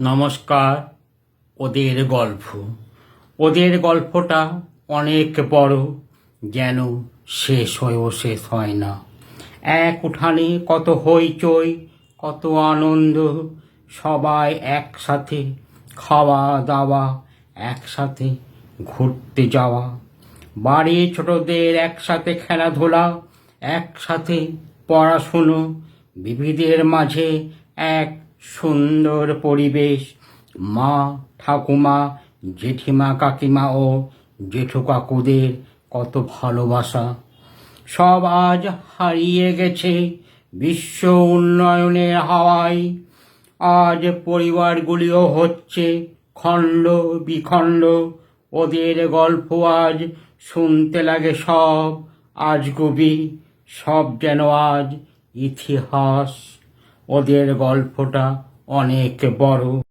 নমস্কার, ওদের গল্প। ওদের গল্পটা অনেক বড়, যেন শেষ হয়েও শেষ হয় না। এক উঠানে কত হইচই, কত আনন্দ, সবাই একসাথে খাওয়া দাওয়া একসাথে ঘুরতে যাওয়া। বাড়ির ছোটদের একসাথে খেলাধুলা, একসাথে পড়াশুনো বিবিধের মাঝে এক সুন্দর পরিবেশ। মা, ঠাকুমা, জেঠিমা, কাকিমা ও জেঠু কাকুদের কত ভালোবাসা। সব আজ হারিয়ে গেছে বিশ্ব উন্নয়নের হাওয়ায়। আজ পরিবারগুলিও হচ্ছে খণ্ড বিখণ্ড। ওদের গল্প আজ শুনতে লাগে সব। আজ গবি সব যেন আজ ইতিহাস। ওদের গল্পটা অনেক বড়।